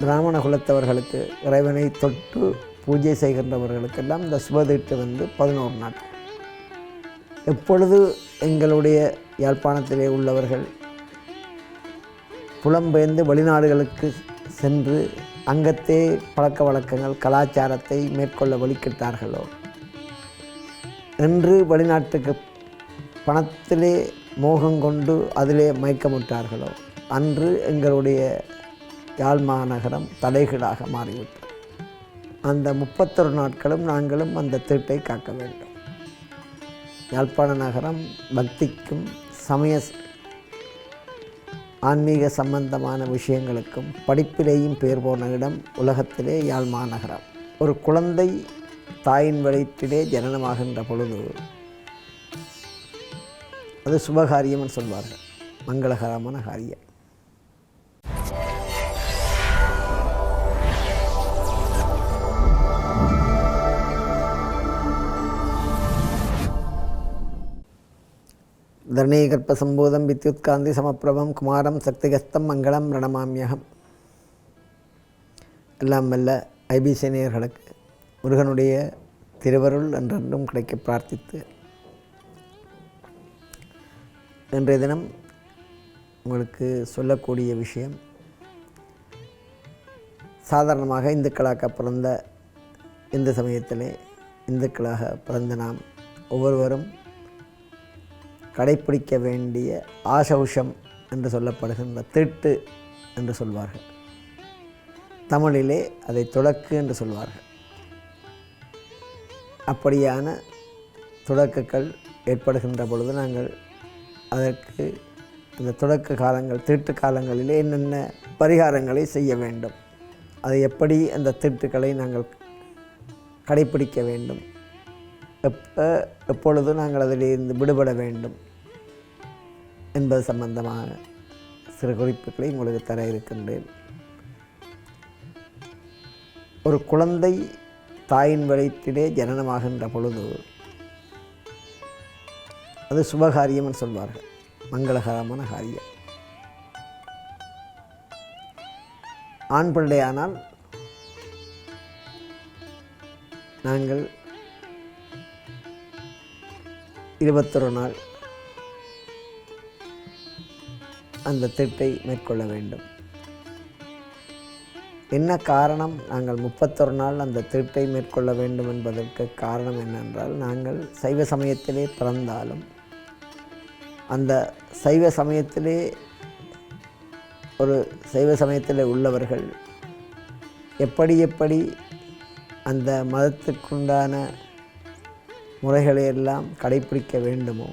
பிராமண குலத்தவர்களுக்கு இறைவனை தொட்டு பூஜை செய்கின்றவர்களுக்கெல்லாம் இந்த சுபதீட்டு வந்து பதினோரு நாட்கள் எப்பொழுது எங்களுடைய யாழ்ப்பாணத்திலே உள்ளவர்கள் புலம்பெயர்ந்து வெளிநாடுகளுக்கு சென்று அங்கத்தே பழக்க வழக்கங்கள் கலாச்சாரத்தை மேற்கொள்ள வழிக்கிட்டார்களோ என்று வெளிநாட்டுக்கு பணத்திலே மோகம் கொண்டு அதிலே மயக்கமுட்டார்களோ அன்று எங்களுடைய யாழ் மாநகரம் தலைகீழாக மாறிவிட்டது. அந்த முப்பத்தொரு நாட்களும் நாங்களும் அந்த தீட்டை காக்க வேண்டும். யாழ்ப்பாண நகரம் பக்திக்கும் சமய ஆன்மீக சம்பந்தமான விஷயங்களுக்கும் படிப்பிலேயும் பேர் போன இடம் உலகத்திலே யாழ் மாநகரம் ஒரு குழந்தை தாயின் வயிற்றிலே ஜனனமாகின்ற பொழுது அது சுபகாரியம்னு சொல்வார்கள். மங்களகரமான காரியம். தரணீகற்பசம்போதம் வித்யுத்காந்தி சமப்பிரபம் குமாரம் சக்திகஸ்தம் மங்களம் ரணமாமியகம் எல்லாம் வல்ல ஐபிசி நேயர்களுக்கு முருகனுடைய திருவருள் என்றென்றும் கிடைக்க பிரார்த்தித்து இன்றைய தினம் உங்களுக்கு சொல்லக்கூடிய விஷயம் சாதாரணமாக இந்துக்களாக பிறந்த இந்து சமயத்திலே இந்துக்களாக பிறந்த நாம் ஒவ்வொருவரும் கடைப்பிடிக்க வேண்டிய ஆசௌஷம் என்று சொல்லப்படுகின்ற திட்டு என்று சொல்வார்கள். தமிழிலே அதை தொடக்கு என்று சொல்வார்கள். அப்படியான தொடக்குகள் ஏற்படுகின்ற பொழுது நாங்கள் அதற்கு இந்த தொடக்க காலங்கள் திட்டு காலங்களிலே என்னென்ன பரிகாரங்களை செய்ய வேண்டும் அதை எப்படி அந்த திட்டுக்களை நாங்கள் கடைப்பிடிக்க வேண்டும் எப்போ எப்பொழுது நாங்கள் அதிலிருந்து விடுபட வேண்டும் என்பது சம்பந்தமான சிறு குறிப்புகளை உங்களுக்கு தர இருக்கின்றேன். ஒரு குழந்தை தாயின் வயிற்றிலே ஜனனமாகின்ற பொழுது அது சுபகாரியம்னு சொல்வார்கள். மங்களகரமான காரியம். ஆண் பிள்ளையானால் நாங்கள் இருபத்தொரு நாள் அந்த திட்டை மேற்கொள்ள வேண்டும். என்ன காரணம்? நாங்கள் முப்பத்தொரு நாள் அந்த திருட்டை மேற்கொள்ள வேண்டும் என்பதற்கு காரணம் என்னென்றால் நாங்கள் சைவ சமயத்திலே பிறந்தாலும் அந்த சைவ சமயத்திலே ஒரு சைவ சமயத்தில் உள்ளவர்கள் எப்படி எப்படி அந்த மதத்துக்குண்டான முறைகளை எல்லாம் கடைப்பிடிக்க வேண்டுமோ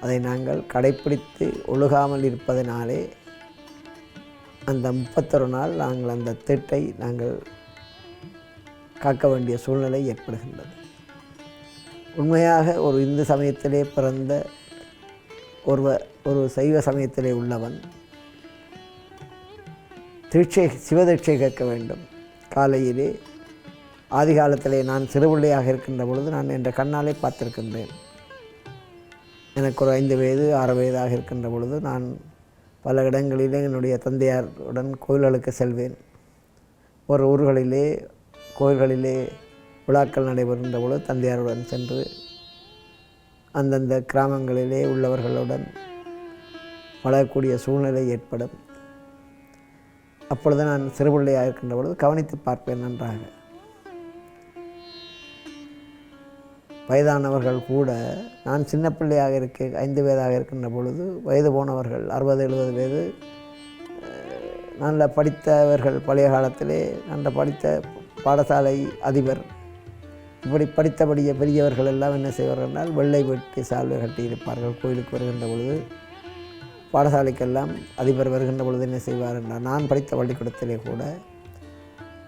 அதை நாங்கள் கடைப்பிடித்து ஒழுகாமல் இருப்பதனாலே அந்த முப்பத்தொரு நாள் நாங்கள் அந்த திட்டை நாங்கள் காக்க வேண்டிய சூழ்நிலை ஏற்படுகின்றது. உண்மையாக ஒரு இந்து சமயத்திலே பிறந்த ஒருவ ஒரு சைவ சமயத்திலே உள்ளவன் தீட்சை சிவதீட்சை கேட்க வேண்டும். காலையிலே ஆதி காலத்திலே நான் சிறுபிள்ளையாக இருக்கின்ற பொழுது நான் என்ற கண்ணாலே பார்த்திருக்கின்றேன். எனக்கு ஒரு ஐந்து வயது ஆறு வயதாக இருக்கின்ற பொழுது நான் பல இடங்களிலே என்னுடைய தந்தையாருடன் கோயில்களுக்கு செல்வேன். ஒரு ஊர்களிலே கோயில்களிலே விழாக்கள் நடைபெறுகின்ற பொழுது தந்தையாருடன் சென்று அந்தந்த கிராமங்களிலே உள்ளவர்களுடன் வளரக்கூடிய சூழ்நிலை ஏற்படும். அப்பொழுது நான் சிறுபிள்ளையாக இருக்கின்ற பொழுது கவனித்து பார்ப்பேன் நன்றாக. வயதானவர்கள் கூட நான் சின்ன பிள்ளையாக இருக்க ஐந்து வயதாக இருக்கின்ற பொழுது வயது போனவர்கள் அறுபது எழுபது வயது நல்ல படித்தவர்கள் பழைய காலத்திலே நல்ல படித்த பாடசாலை அதிபர் இப்படி படித்தபடிய பெரியவர்கள் எல்லாம் என்ன செய்வார்கள் என்றால் வெள்ளை வெட்டி சால்வை கட்டியிருப்பார்கள் கோயிலுக்கு வருகின்ற பொழுது. பாடசாலைக்கெல்லாம் அதிபர் வருகின்ற பொழுது என்ன செய்வார் என்றால் நான் படித்த பள்ளிக்கூடத்திலே கூட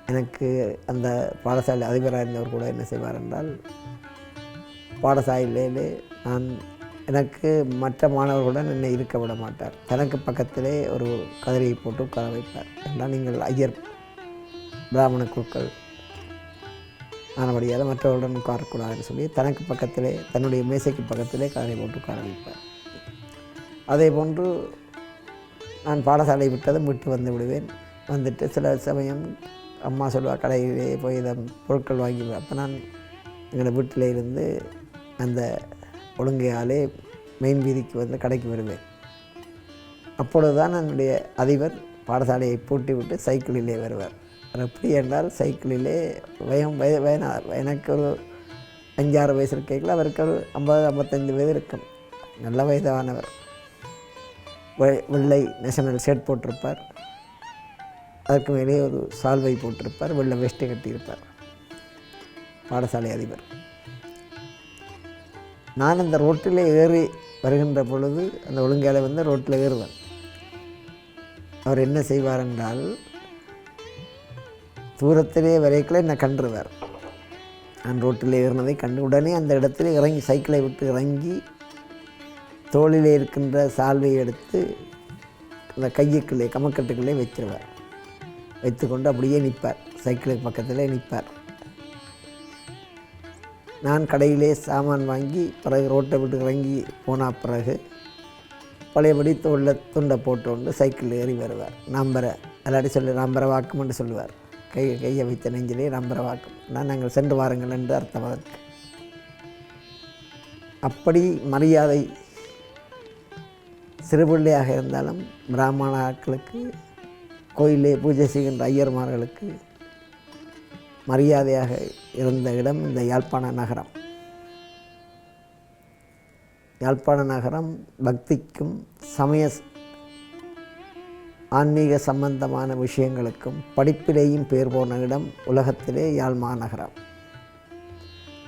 எனக்கு அந்த பாடசாலை அதிபராக இருந்தவர் கூட என்ன செய்வார் என்றால் பாடசாலையிலே நான் எனக்கு மற்ற மாணவர்களுடன் என்னை இருக்க விட மாட்டார். தனக்கு பக்கத்திலே ஒரு கதிரையை போட்டு உட்கார வைப்பார் என்றால் நீங்கள் ஐயர் பிராமண குழுக்கள் ஆனபடியால் மற்றவர்களுடன் உட்காரக்கூடாதுன்னு சொல்லி தனக்கு பக்கத்திலே தன்னுடைய மேசைக்கு பக்கத்திலே கதிரை போட்டு உட்கார வைப்பார். அதே போன்று நான் பாடசாலை விட்டதும் விட்டு வந்து விடுவேன். வந்துட்டு சில சமயம் அம்மா சொல்லுவாள் கடையிலே போய் இதை பொருட்கள் வாங்கி அப்போ நான் எங்களை வீட்டில் இருந்து அந்த ஒழுங்கையாலே மெயின் வீதிக்கு வந்து கடைக்கு வருவேன். அப்பொழுது தான் என்னுடைய அதிபர் பாடசாலையை பூட்டி விட்டு சைக்கிளிலே வருவார். எப்படி என்றால் சைக்கிளிலே வயம் வய வயனா எனக்கு ஒரு அஞ்சாறு வயசு இருக்கைகள் அவருக்கு ஒரு ஐம்பது ஐம்பத்தஞ்சு வயது இருக்கும். நல்ல வயதானவர். வெள்ளை நேஷனல் ஷர்ட் போட்டிருப்பார். அதற்கு மேலே ஒரு சால்வை போட்டிருப்பார். வெள்ளை வெஸ்ட்டு கட்டியிருப்பார். பாடசாலை அதிபர். நான் அந்த ரோட்டில் ஏறி வருகின்ற பொழுது அந்த ஒழுங்கால வந்து ரோட்டில் ஏறுவேன் அவர் என்ன செய்வார் என்றால் தூரத்திலே வரைக்குள்ள என்னை கன்றுவார். நான் ரோட்டில் ஏறினதை கண்டு உடனே அந்த இடத்துல இறங்கி சைக்கிளை விட்டு இறங்கி தோளிலே இருக்கின்ற சால்வையை எடுத்து அந்த கையுக்குள்ளே கமக்கட்டுக்குள்ளே வச்சிருவார் வைத்துக்கொண்டு அப்படியே நிற்பார். சைக்கிளுக்கு பக்கத்திலே நிற்பார். நான் கடையிலே சாமான் வாங்கி பிறகு ரோட்டை விட்டு இறங்கி போன பிறகு பழையபடி தோளில் துண்டை போட்டு கொண்டு சைக்கிள் ஏறி வருவார். நம்பரை எல்லாரும் சொல்லி நம்பரை வாக்கும்னு சொல்லுவார். கை கையை வைத்த நெஞ்சிலே நம்பரை வாக்கும் நான் நாங்கள் சென்று வாருங்கள் என்று அர்த்தம் அதற்கு. அப்படி மரியாதை சிறுபிள்ளையாக இருந்தாலும் பிராமணாக்களுக்கு கோயிலே பூஜை செய்கின்ற ஐயர்மார்களுக்கு மரியாதையாக இருந்த இடம் இந்த யாழ்ப்பாண நகரம். யாழ்ப்பாண நகரம் பக்திக்கும் சமய ஆன்மீக சம்பந்தமான விஷயங்களுக்கும் படிப்பிலேயும் பேர் போன இடம் உலகத்திலே யாழ் மாநகரம்.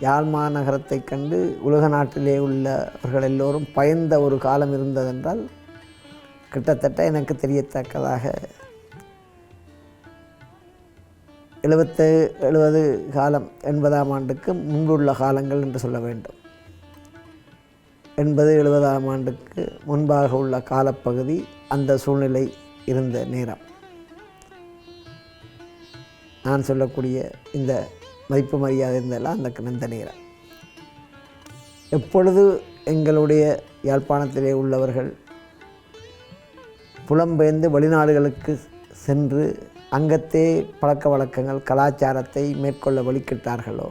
யாழ் மாநகரத்தை கண்டு உலக நாட்டிலே உள்ளவர்கள் எல்லோரும் பயந்த ஒரு காலம் இருந்ததென்றால் கிட்டத்தட்ட எனக்கு தெரியத்தக்கதாக எழுபத்து எழுபது காலம் எண்பதாம் ஆண்டுக்கு முன்புள்ள காலங்கள் என்று சொல்ல வேண்டும். எண்பது எழுபதாம் ஆண்டுக்கு முன்பாக உள்ள காலப்பகுதி அந்த சூழ்நிலை இருந்த நேரம். நான் சொல்லக்கூடிய இந்த மதிப்பு மரியாதை இருந்தெல்லாம் அந்த கிணந்த நேரம். எப்பொழுது எங்களுடைய யாழ்ப்பாணத்திலே உள்ளவர்கள் புலம்பெயர்ந்து வெளிநாடுகளுக்கு சென்று அங்கத்தே பழக்க வழக்கங்கள் கலாச்சாரத்தை மேற்கொள்ள வழிக்கிட்டார்களோ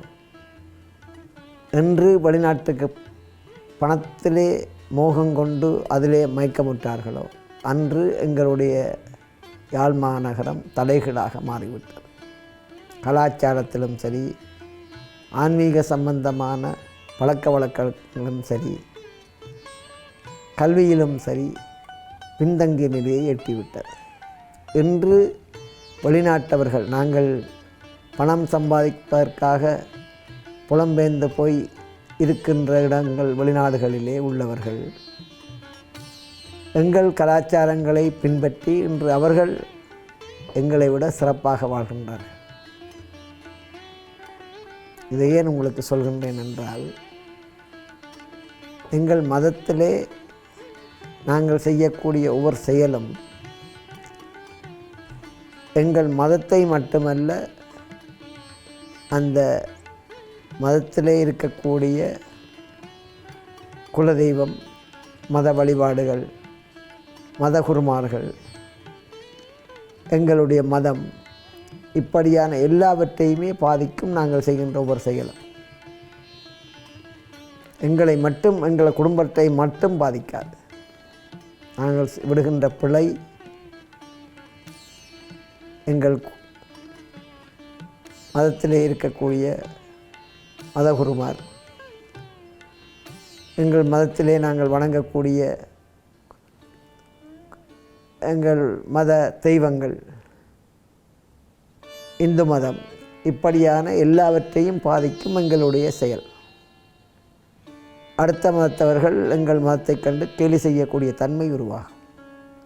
என்று வெளிநாட்டுக்கு பணத்திலே மோகம் கொண்டு அதிலே மயக்கமுற்றார்களோ? அன்று எங்களுடைய யாழ் மாநகரம் தலைகீழாக மாறிவிட்டது. கலாச்சாரத்திலும் சரி ஆன்மீக சம்பந்தமான பழக்க வழக்கங்களும் சரி கல்வியிலும் சரி பின்தங்கிய நிலையை எட்டிவிட்டது. என்று வெளிநாட்டவர்கள் நாங்கள் பணம் சம்பாதிப்பதற்காக புலம்பெயர்ந்து போய் இருக்கின்ற இடங்கள் வெளிநாடுகளிலே உள்ளவர்கள். எங்கள் கலாச்சாரங்களை பின்பற்றி இன்று அவர்கள் எங்களை விட சிறப்பாக வாழ்கின்றார்கள். இதை ஏன் உங்களுக்கு சொல்கின்றேன் என்றால் எங்கள் மதத்திலே நாங்கள் செய்யக்கூடிய ஒவ்வொரு செயலும் எங்கள் மதத்தை மட்டுமல்ல அந்த மதத்திலே இருக்கக்கூடிய குலதெய்வம் மத வழிபாடுகள் மத குருமார்கள் எங்களுடைய மதம் இப்படியான எல்லாவற்றையுமே பாதிக்கும் நாங்கள் செய்கின்ற ஒவ்வொரு செயலும். எங்களை மட்டும் எங்கள் குடும்பத்தை மட்டும் பாதிக்காது. நாங்கள் விடுகின்ற பிழை எங்கள் மதத்திலே இருக்கக்கூடிய மதகுருமார். எங்கள் மதத்திலே நாங்கள் வணங்கக்கூடிய எங்கள் மத தெய்வங்கள். இந்து மதம் இப்படியான எல்லாவற்றையும் பாதிக்கும் எங்களுடைய செயல். அடுத்த மதத்தவர்கள் எங்கள் மதத்தைக் கண்டு கேலி செய்யக்கூடிய தன்மை உருவாகும்.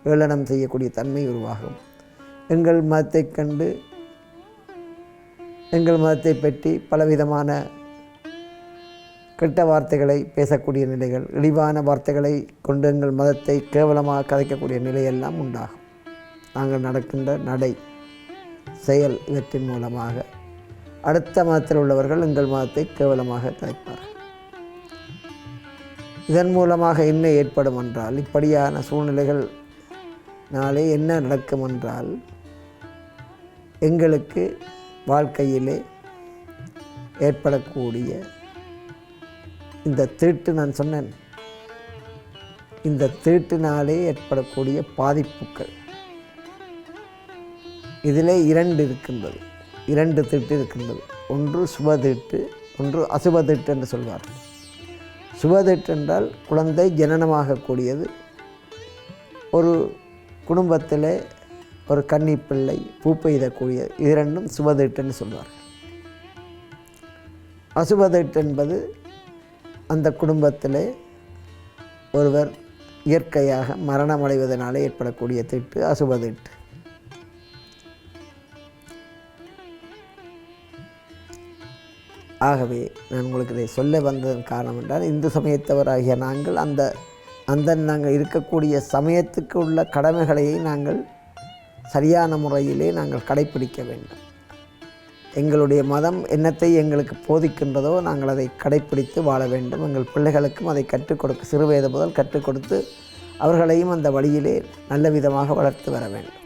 ஏளனம் செய்யக்கூடிய தன்மை உருவாகும். எங்கள் மதத்தைக் கண்டு எங்கள் மதத்தை பற்றி பலவிதமான கெட்ட வார்த்தைகளை பேசக்கூடிய நிலைகள் இழிவான வார்த்தைகளை கொண்டு எங்கள் மதத்தை கேவலமாக கதைக்கக்கூடிய நிலையெல்லாம் உண்டாகும். நாங்கள் நடக்கின்ற நடை செயல் இவற்றின் மூலமாக அடுத்த மதத்தில் உள்ளவர்கள் எங்கள் மதத்தை கேவலமாக கதைப்பார்கள். இதன் மூலமாக என்ன ஏற்படும் என்றால் இப்படியான சூழ்நிலைகள் நாளே என்ன நடக்கும் என்றால் எங்களுக்கு வாழ்க்கையிலே ஏற்படக்கூடிய இந்த திருட்டு நான் சொன்னேன். இந்த திருட்டினாலே ஏற்படக்கூடிய பாதிப்புகள். இதிலே இரண்டு இருக்கின்றது. இரண்டு திருட்டு இருக்கின்றது. ஒன்று சுபதீட்டு ஒன்று அசுபதீட்டு என்று சொல்வார்கள். சுபதீட்டு என்றால் குழந்தை ஜனனமாகக்கூடியது. ஒரு குடும்பத்தில் ஒரு கன்னி பிள்ளை பூப்பெய்தக்கூடிய இரண்டும் இது ரெண்டும் சுபதீட்டுன்னு சொல்வார்கள் அசுபதிட்டு என்பது அந்த குடும்பத்தில் ஒருவர் இயற்கையாக மரணமடைவதனால் ஏற்படக்கூடிய திட்டு அசுபதிட்டு ஆகவே நான் உங்களுக்கு இதை சொல்ல வந்ததன் காரணம் என்றால் இந்து சமயத்தவராகிய நாங்கள் அந்த அந்த நாங்கள் இருக்கக்கூடிய சமயத்துக்கு உள்ள கடமைகளையை நாங்கள் சரியான முறையிலே நாங்கள் கடைப்பிடிக்க வேண்டும். எங்களுடைய மதம் என்னத்தை எங்களுக்கு போதிக்கின்றதோ நாங்கள் அதை கடைப்பிடித்து வாழ வேண்டும். எங்கள் பிள்ளைகளுக்கும் அதை கற்றுக் கொடுக்க சிறுவயது முதல் கற்றுக் கொடுத்து அவர்களையும் அந்த வழியிலே நல்ல விதமாக வளர்த்து வர வேண்டும்.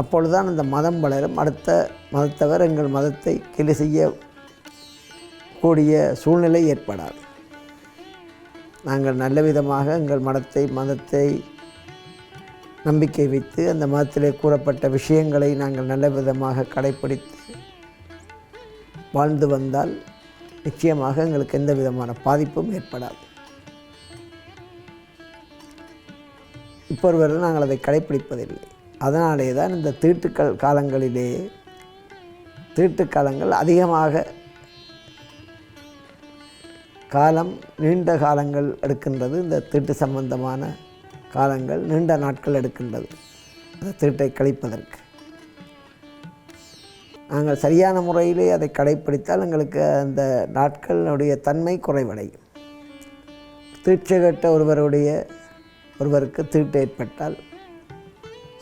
அப்பொழுதுதான் அந்த மதம் வளரும். அடுத்த மதத்தவர் எங்கள் மதத்தை கிளி செய்ய கூடிய சூழ்நிலை ஏற்படாது. நாங்கள் நல்ல விதமாக எங்கள் மதத்தை மதத்தை நம்பிக்கை வைத்து அந்த மதத்திலே கூறப்பட்ட விஷயங்களை நாங்கள் நல்ல விதமாக கடைப்பிடித்து வாழ்ந்து வந்தால் நிச்சயமாக எங்களுக்கு எந்த விதமான பாதிப்பும் ஏற்படாது. இப்போ வரை நாங்கள் அதை கடைப்பிடிப்பதில்லை. அதனாலே தான் இந்த தீட்டுக்கள் காலங்களிலே தீட்டு காலங்கள் அதிகமாக காலம் நீண்ட காலங்கள் எடுக்கின்றது இந்த தீட்டு சம்பந்தமான காலங்கள் நீண்ட நாட்கள் எடுக்கின்றது. அந்த தீட்டை கழிப்பதற்கு. நாங்கள் சரியான முறையிலே அதை கடைப்பிடித்தால் எங்களுக்கு அந்த நாட்களினுடைய தன்மை குறைவடையும். தீட்சை கட்ட ஒருவருடைய ஒருவருக்கு தீட்டு ஏற்பட்டால்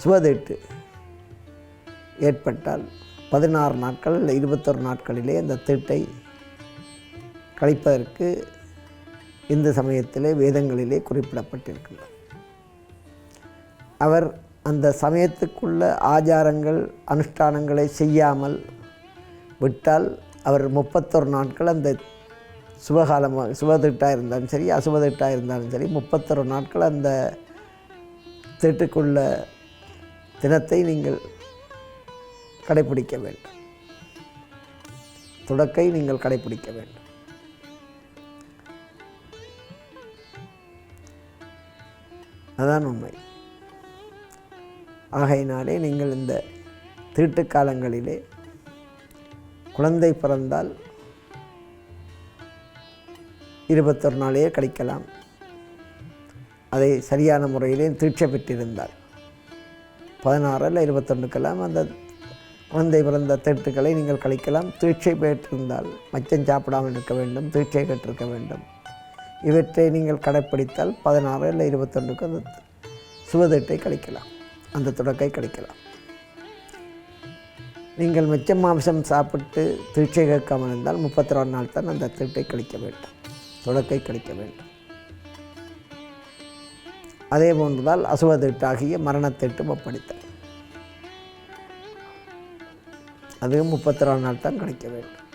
சுவதீட்டு ஏற்பட்டால் பதினாறு நாட்கள் இல்லை இருபத்தொரு நாட்களிலே அந்த தீட்டை கழிப்பதற்கு இந்து சமயத்திலே வேதங்களிலே குறிப்பிடப்பட்டிருக்கின்றது. அவர் அந்த சமயத்துக்குள்ள ஆச்சாரங்கள் அனுஷ்டானங்களை செய்யாமல் விட்டால் அவர் முப்பத்தொரு நாட்கள் அந்த சுபகாலமாக சுபதிட்டாக இருந்தாலும் சரி அசுபதிட்டாக இருந்தாலும் சரி முப்பத்தொரு நாட்கள் அந்த திட்டுக்குள்ள தினத்தை நீங்கள் கடைப்பிடிக்க வேண்டும். தொடக்கை நீங்கள் கடைப்பிடிக்க வேண்டும். அதான் உண்மை. ஆகையினாலே நீங்கள் இந்த திருட்டு காலங்களிலே குழந்தை பிறந்தால் இருபத்தொரு நாளையே கழிக்கலாம். அதை சரியான முறையிலே திருட்சை பெற்றிருந்தால் பதினாறு இல்லை இருபத்தொன்றுக்கெல்லாம் அந்த குழந்தை பிறந்த திருட்டுக்களை நீங்கள் கழிக்கலாம். தீட்சை பெற்றிருந்தால் மச்சம் சாப்பிடாமல் இருக்க வேண்டும் தீட்சை பெற்றிருக்க வேண்டும். இவற்றை நீங்கள் கடைப்பிடித்தால் பதினாறு இல்லை இருபத்தொன்றுக்கு அந்த சுவதீட்டை கழிக்கலாம். அந்த தொடக்கை கிடைக்கலாம். நீங்கள் மிச்ச மாம்சம் சாப்பிட்டு தீட்சை கேட்காமல் இருந்தால் முப்பத்தி ரெண்டு நாள் தான் அந்த தீட்டை கழிக்க வேண்டும். தொடக்கை கழிக்க வேண்டும். அதே போன்றுதான் அசுவதீட்டாகிய மரணத்தீட்டும் அப்படித்தான் அதுவும் முப்பத்தி ரெண்டு நாள் தான் கிடைக்க வேண்டும்.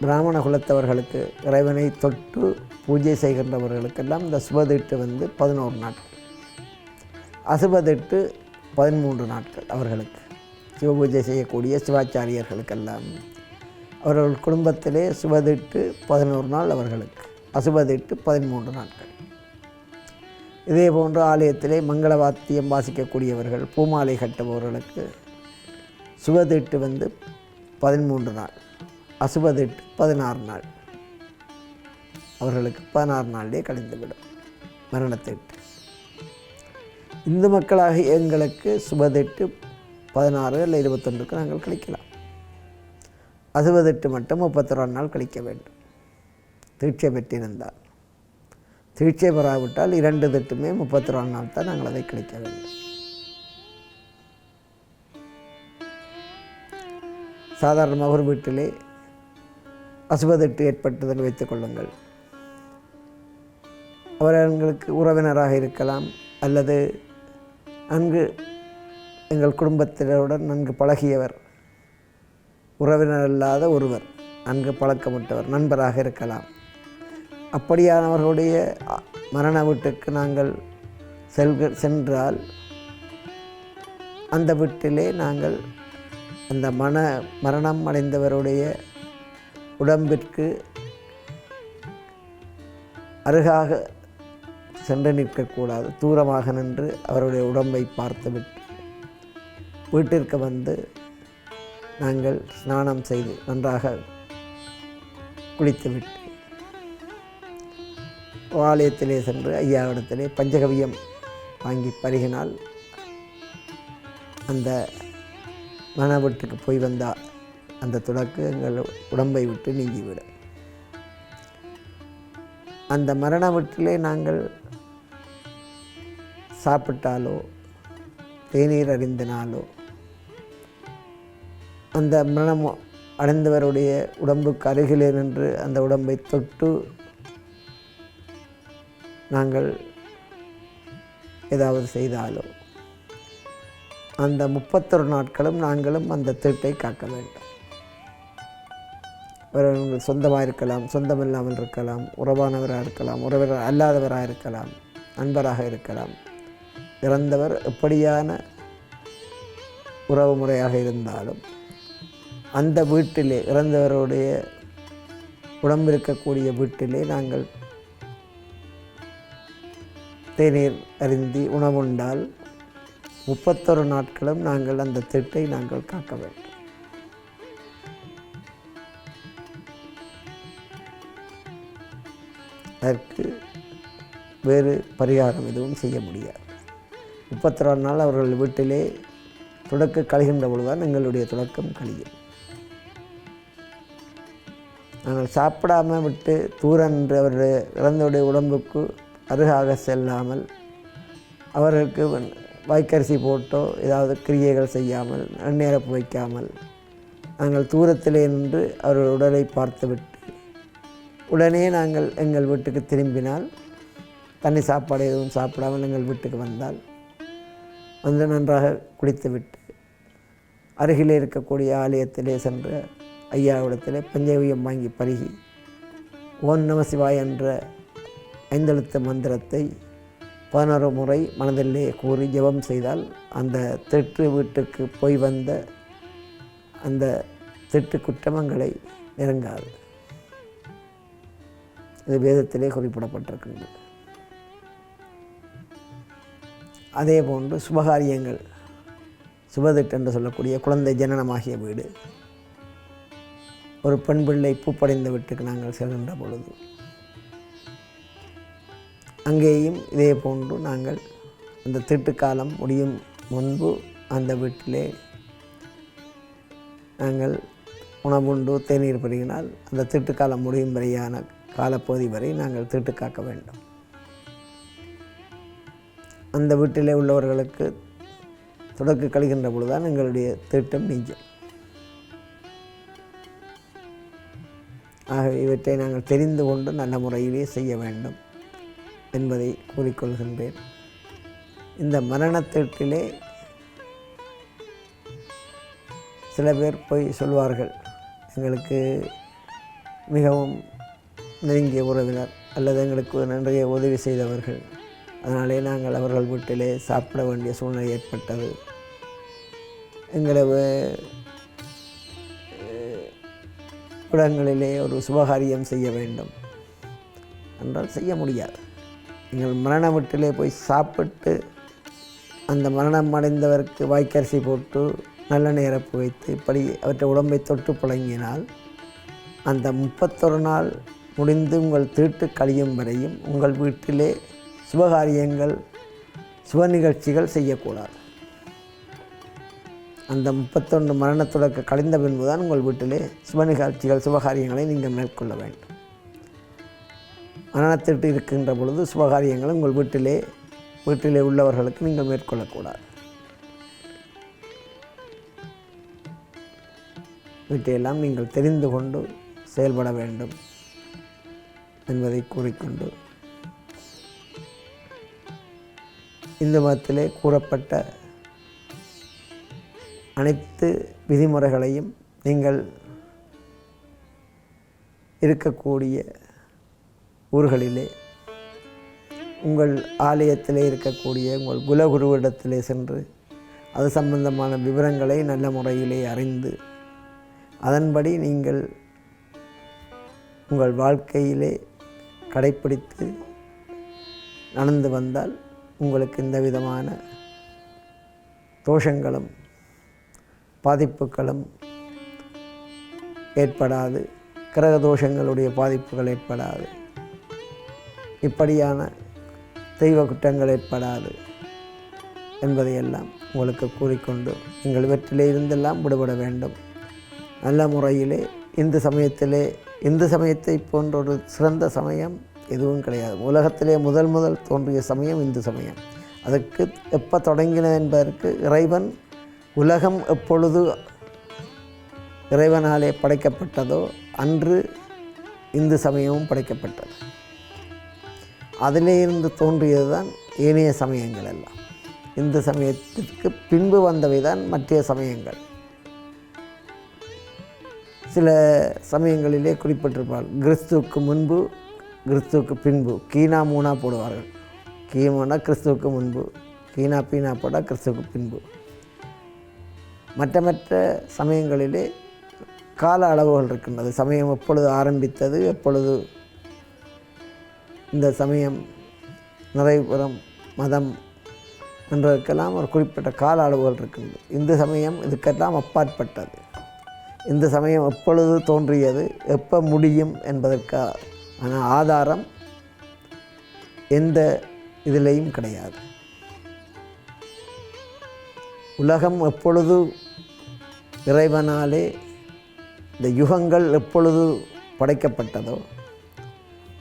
பிராமண குலத்தவர்களுக்கு இறைவனை தொட்டு பூஜை செய்கின்றவர்களுக்கெல்லாம் இந்த சுபதிட்டு வந்து பதினோரு நாட்கள். அசுபதிட்டு பதிமூன்று நாட்கள் அவர்களுக்கு. சிவபூஜை செய்யக்கூடிய சிவாச்சாரியர்களுக்கெல்லாம். அவர்கள் குடும்பத்திலே சுபதிட்டு பதினோரு நாள் அவர்களுக்கு. அசுபதிட்டு பதிமூன்று நாட்கள். இதே போன்று ஆலயத்திலே மங்கள வாத்தியம் வாசிக்கக்கூடியவர்கள் பூமாலை கட்டுபவர்களுக்கு சுபதிட்டு வந்து பதிமூன்று நாள். அசுபதெட்டு பதினாறு நாள். அவர்களுக்கு பதினாறு நாளே கழிந்துவிடும். மரணத்தெட்டு. இந்து மக்களாக எங்களுக்கு சுபதெட்டு பதினாறு இல்லை இருபத்தொன்றுக்கு நாங்கள் கழிக்கலாம். அசுபதெட்டு மட்டும் முப்பத்தொரு நாள் கழிக்க வேண்டும். தீட்சை பெற்றிருந்தால். தீட்சை பெறாவிட்டால் இரண்டு திட்டுமே முப்பத்தி ரெண்டு நாள் தான் நாங்கள் அதை கழிக்க வேண்டும். சாதாரணமாக ஒரு வீட்டிலே அசுபதெட்டு ஏற்பட்டதில் வைத்துக் கொள்ளுங்கள். அவர்களுக்கு உறவினராக இருக்கலாம் அல்லது நன்கு எங்கள் குடும்பத்தினருடன் நன்கு பழகியவர். உறவினர் அல்லாத ஒருவர் நன்கு பழக்கமிட்டவர் நண்பராக இருக்கலாம். அப்படியானவர்களுடைய மரண வீட்டுக்கு நாங்கள் செல்க சென்றால் அந்த வீட்டிலே நாங்கள் அந்த மன மரணம் அடைந்தவருடைய உடம்பிற்கு அருகாக சென்று நிற்கக்கூடாது. தூரமாக நின்று அவருடைய உடம்பை பார்த்துவிட்டு வீட்டிற்கு வந்து நாங்கள் ஸ்நானம் செய்து நன்றாக குளித்துவிட்டு ஆலயத்திலே சென்று ஐயாவிடத்திலே பஞ்சகவியம் வாங்கி பருகினால் அந்த மன வீட்டுக்கு போய் வந்தால் அந்த துடக்கு எங்கள் உடம்பை விட்டு நீங்கிவிடும். அந்த மரண வீட்டிலே நாங்கள் சாப்பிட்டாலோ தேநீர் அறிந்தினாலோ அந்த மரணம் அடைந்தவருடைய உடம்புக்கு அருகிலே நின்று அந்த உடம்பை தொட்டு நாங்கள் ஏதாவது செய்தாலோ அந்த முப்பத்தொரு நாட்களும் நாங்களும் அந்த தீட்டை காக்க வேண்டும். அவர்கள் சொந்தமாக இருக்கலாம் சொந்தமில்லாமல் இருக்கலாம் உறவானவராக இருக்கலாம் உறவர் அல்லாதவராக இருக்கலாம் நண்பராக இருக்கலாம். இறந்தவர் எப்படியான உறவு முறையாக இருந்தாலும் அந்த வீட்டிலே இறந்தவருடைய உடம்பு இருக்கக்கூடிய வீட்டிலே நாங்கள் தேநீர் அருந்தி உணவுண்டால் முப்பத்தொரு நாட்களும் நாங்கள் அந்த திட்டை நாங்கள் காக்க வேண்டும். அதற்கு வேறு பரிகாரம் எதுவும் செய்ய முடியாது. முப்பத்தொரு நாள் அவர்கள் வீட்டிலே தொடக்க கழிகின்ற பொழுதுதான் எங்களுடைய தொடக்கம் கழியும். நாங்கள் சாப்பிடாமல் விட்டு தூரம் அவருடைய இறந்தவுடைய உடம்புக்கு அருகாக செல்லாமல் அவர்களுக்கு வாய்க்கரிசி போட்டோ ஏதாவது கிரியைகள் செய்யாமல் நன்னேரப்பு வைக்காமல் நாங்கள் தூரத்திலே நின்று அவர்கள் உடலை பார்த்துவிட்டு உடனே நாங்கள் எங்கள் வீட்டுக்கு திரும்பினால் தண்ணி சாப்பாடு எதுவும் சாப்பிடாமல் எங்கள் வீட்டுக்கு வந்தால் வந்து நன்றாக குளித்துவிட்டு அருகிலே இருக்கக்கூடிய ஆலயத்திலே சென்று ஐயாவிடத்திலே பஞ்சவியம் வாங்கி பருகி ஓம் நம சிவாய் என்ற ஐந்தெழுத்து மந்திரத்தை பதினோரு முறை மனதிலே கூறி ஜெபம் செய்தால் அந்த திட்டு வீட்டுக்கு போய் வந்த அந்த திட்டு குற்றமங்களை நெருங்காது. இது வேதத்திலே குறிப்பிடப்பட்டிருக்கின்றது அதே போன்று சுபகாரியங்கள் சுபதிட்டு என்று சொல்லக்கூடிய குழந்தை ஜனனமாகிய வீடு ஒரு பெண் பிள்ளை பூப்படைந்த வீட்டுக்கு நாங்கள் செல்கின்ற பொழுது அங்கேயும் இதே போன்று நாங்கள் அந்த தீட்டுக்காலம் முடியும் முன்பு அந்த வீட்டிலே நாங்கள் உணவுண்டு தேநீர் பருகினால் அந்த திட்டுக்காலம் முடியும் வரையான காலப்பகுதி வரை நாங்கள் திருட்டு காக்க வேண்டும். அந்த வீட்டிலே உள்ளவர்களுக்கு தொடக்கு கழிகின்ற பொழுதுதான் எங்களுடைய திட்டம் நீங்கும் ஆகவே இவற்றை நாங்கள் தெரிந்து கொண்டு நல்ல முறையிலே செய்ய வேண்டும் என்பதை கூறிக்கொள்கின்றேன். இந்த மரணத்திலே சில பேர் போய் சொல்வார்கள் எங்களுக்கு மிகவும் நெருங்கிய உறவினர் அல்லது எங்களுக்கு நிறைய உதவி செய்தவர்கள். அதனாலே நாங்கள் அவர்கள் வீட்டிலே சாப்பிட வேண்டிய சூழ்நிலை ஏற்பட்டது. எங்களை இடங்களிலே ஒரு சுபகாரியம் செய்ய வேண்டும். என்றால் செய்ய முடியாது. எங்கள் மரண வீட்டிலே போய் சாப்பிட்டு அந்த மரணம் அடைந்தவருக்கு வாய்க்கரிசி போட்டு நல்ல நேரப்பு வைத்து இப்படி அவற்றை உடம்பை தொட்டு புழங்கினால் அந்த முப்பத்தொரு நாள் முடிந்து உங்கள் தீட்டு கழியும் வரையும் உங்கள் வீட்டிலே சுபகாரியங்கள் சுப நிகழ்ச்சிகள் செய்யக்கூடாது. அந்த முப்பத்தொன்று மரணத்துடக்க கழிந்த பின்புதான் உங்கள் வீட்டிலே சுப நிகழ்ச்சிகள் சுபகாரியங்களை நீங்கள் மேற்கொள்ள வேண்டும். மரணத்திட்டு இருக்கின்ற பொழுது சுபகாரியங்களை உங்கள் வீட்டிலே வீட்டிலே உள்ளவர்களுக்கு நீங்கள் மேற்கொள்ளக்கூடாது. வீட்டையெல்லாம் நீங்கள் தெரிந்து கொண்டு செயல்பட வேண்டும். என்பதை கூறிக்கொண்டு இந்து மதத்திலே கூறப்பட்ட அனைத்து விதிமுறைகளையும் நீங்கள் இருக்கக்கூடிய ஊர்களிலே உங்கள் ஆலயத்திலே இருக்கக்கூடிய உங்கள் குலகுருவிடத்திலே சென்று அது சம்பந்தமான விவரங்களை நல்ல முறையிலே அறிந்து அதன்படி நீங்கள் உங்கள் வாழ்க்கையிலே கடைப்பிடித்து நடந்து வந்தால் உங்களுக்கு இந்த விதமான தோஷங்களும் பாதிப்புகளும் ஏற்படாது. கிரக தோஷங்களுடைய பாதிப்புகள் ஏற்படாது. இப்படியான தெய்வ குற்றங்கள் ஏற்படாது என்பதையெல்லாம் உங்களுக்கு கூறிக்கொண்டு நீங்கள் இவற்றிலே இருந்தெல்லாம் விடுபட வேண்டும். நல்ல முறையிலே இந்து சமயத்திலே இந்து சமயத்தை போன்ற ஒரு சிறந்த சமயம் எதுவும் கிடையாது. உலகத்திலே முதல் முதல் தோன்றிய சமயம் இந்து சமயம். அதற்கு எப்போ தொடங்கின என்பதற்கு இறைவன் உலகம் எப்பொழுது இறைவனாலே படைக்கப்பட்டதோ அன்று இந்து சமயமும் படைக்கப்பட்டது. அதிலே இருந்து தோன்றியது தான் ஏனைய சமயங்கள் எல்லாம். இந்து சமயத்திற்கு பின்பு வந்தவை தான் மற்ற சமயங்கள். சில சமயங்களிலே குறிப்பிட்டிருப்பார். கிறிஸ்துவுக்கு முன்பு கிறிஸ்துவுக்கு பின்பு. கீனா மூனா போடுவார்கள். கீமோனா கிறிஸ்துவுக்கு முன்பு. கீனா பீனா போட்டால் கிறிஸ்துவுக்கு பின்பு. மற்ற மற்ற சமயங்களிலே கால அளவுகள் இருக்கின்றது. சமயம் எப்பொழுது ஆரம்பித்தது எப்பொழுது இந்த சமயம் நிறைவுறம் மதம் என்றதற்கெல்லாம் ஒரு குறிப்பிட்ட கால அளவுகள் இருக்கின்றது. இந்து சமயம் இதுக்கெல்லாம் அப்பாற்பட்டது. இந்த சமயம் எப்பொழுது தோன்றியது? எப்போ முடியும் என்பதற்கான ஆதாரம் எந்த இதிலையும் கிடையாது. உலகம் எப்பொழுது இறைவனாலே இந்த யுகங்கள் எப்பொழுது படைக்கப்பட்டதோ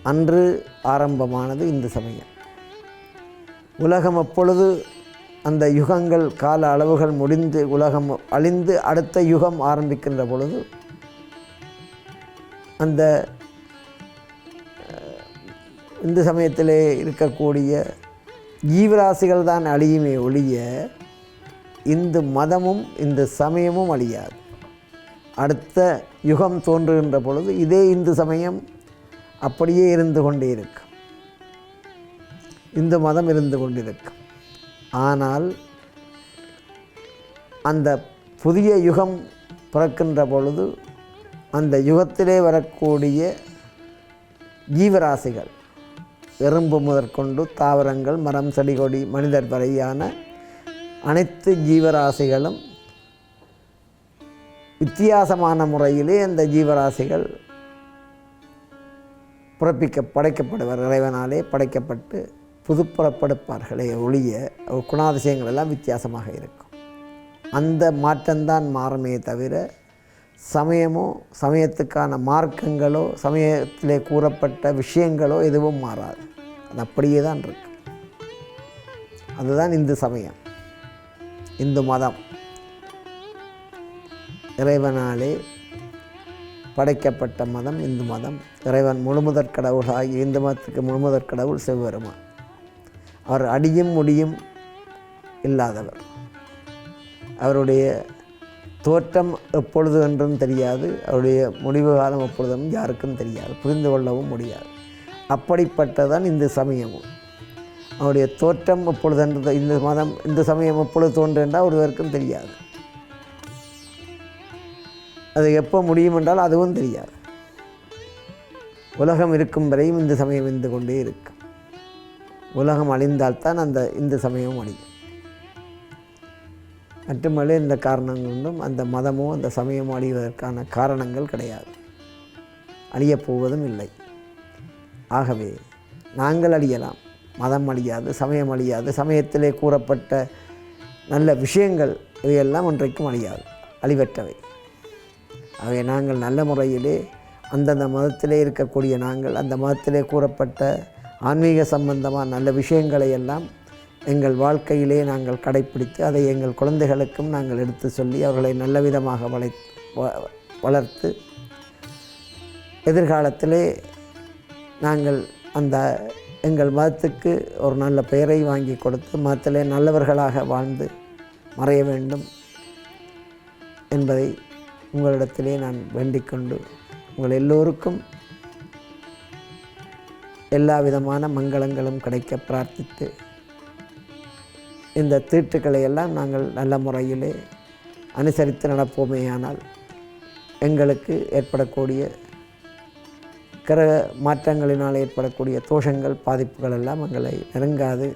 அன்று ஆரம்பமானது இந்த சமயம். உலகம் எப்பொழுது அந்த யுகங்கள் கால அளவுகள் முடிந்து உலகம் அழிந்து அடுத்த யுகம் ஆரம்பிக்கின்ற பொழுது அந்த இந்து சமயத்திலே இருக்கக்கூடிய ஜீவராசிகள் தான் அழியுமே ஒழிய இந்து மதமும் இந்த சமயமும் அழியாது. அடுத்த யுகம் தோன்றுகின்ற பொழுது இதே இந்து சமயம் அப்படியே இருந்து கொண்டே இருக்கும் இந்து மதம் இருந்து கொண்டிருக்கும் ஆனால் அந்த புதிய யுகம் பிறக்கின்ற பொழுது அந்த யுகத்திலே வரக்கூடிய ஜீவராசிகள் எறும்பு முதற்கொண்டு தாவரங்கள் மரம் செடி கொடி மனிதர் வரையான அனைத்து ஜீவராசிகளும் வித்தியாசமான முறையிலே அந்த ஜீவராசிகள் பிறப்பிக்க படைக்கப்படுவர். இறைவனாலே படைக்கப்பட்டு புதுப்புறப்படுப்பார்களே ஒழிய குணாதிசயங்கள் எல்லாம் வித்தியாசமாக இருக்கும். அந்த மாற்றம்தான் மாறுமே தவிர சமயமோ சமயத்துக்கான மார்க்கங்களோ சமயத்திலே கூறப்பட்ட விஷயங்களோ எதுவும் மாறாது. அது அப்படியே தான் இருக்கு. அதுதான் இந்து சமயம். இந்து மதம். இறைவனாலே படைக்கப்பட்ட மதம் இந்து மதம். இறைவன் முழுமுதற் கடவுளாகி இந்து மதத்துக்கு முழுமுதற் கடவுள் செவ்வருமான் அவர் அடியும் முடியும் இல்லாதவர். அவருடைய தோற்றம் எப்பொழுது என்றும் தெரியாது. அவருடைய முடிவு காலம் எப்பொழுதும் யாருக்கும் தெரியாது. புரிந்து கொள்ளவும் முடியாது. அப்படிப்பட்டதான் இந்த சமயமும். அவருடைய தோற்றம் எப்பொழுதென்று இந்த மதம் இந்த சமயம் எப்பொழுது தோன்றென்றால் ஒருவருக்கும் தெரியாது. அது எப்போ முடியும் என்றால் அதுவும் தெரியாது. உலகம் இருக்கும் வரையும் இந்த சமயம் இருந்து கொண்டே இருக்கும். உலகம் அழிந்தால்தான் அந்த இந்த சமயம் அழியும். மட்டுமல்ல இந்த காரணங்கள் அந்த மதமோ அந்த சமயமோ அழிவதற்கான காரணங்கள் கிடையாது. அழியப் போவதும் இல்லை. ஆகவே நாங்கள் அழியலாம். மதம் அழியாது சமயம் அழியாது சமயத்திலே கூறப்பட்ட நல்ல விஷயங்கள் இவையெல்லாம் ஒன்றைக்கும் அழியாது அழிவற்றவை. ஆகவே நாங்கள் நல்ல முறையிலே அந்தந்த மதத்திலே இருக்கக்கூடிய நாங்கள் அந்த மதத்திலே கூறப்பட்ட ஆன்மீக சம்பந்தமாக நல்ல விஷயங்களை எல்லாம் எங்கள் வாழ்க்கையிலே நாங்கள் கடைப்பிடித்து அதை எங்கள் குழந்தைகளுக்கும் நாங்கள் எடுத்து சொல்லி அவர்களை நல்ல விதமாக வளை வ- வளர்த்து எதிர்காலத்திலே நாங்கள் அந்த எங்கள் மதத்துக்கு ஒரு நல்ல பெயரை வாங்கி கொடுத்து மதத்திலே நல்லவர்களாக வாழ்ந்து மறைய வேண்டும் என்பதை உங்களிடத்திலே நான் வேண்டிக் கொண்டு உங்கள் எல்லோருக்கும் எல்லா விதமான மங்களங்களும் கிடைக்க பிரார்த்தித்து இந்த தீட்டுக்களை எல்லாம் நாங்கள் நல்ல முறையிலே அனுசரித்து நடப்போமேயானால் எங்களுக்கு ஏற்படக்கூடிய கிரக மாற்றங்களினால் ஏற்படக்கூடிய தோஷங்கள் பாதிப்புகள் எல்லாம் எங்களை நெருங்காது.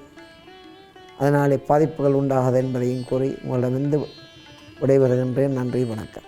அதனாலே பாதிப்புகள் உண்டாகாது என்பதையும் கூறி உங்களிடமிருந்து விடைபெறுகின்றேன். நன்றி வணக்கம்.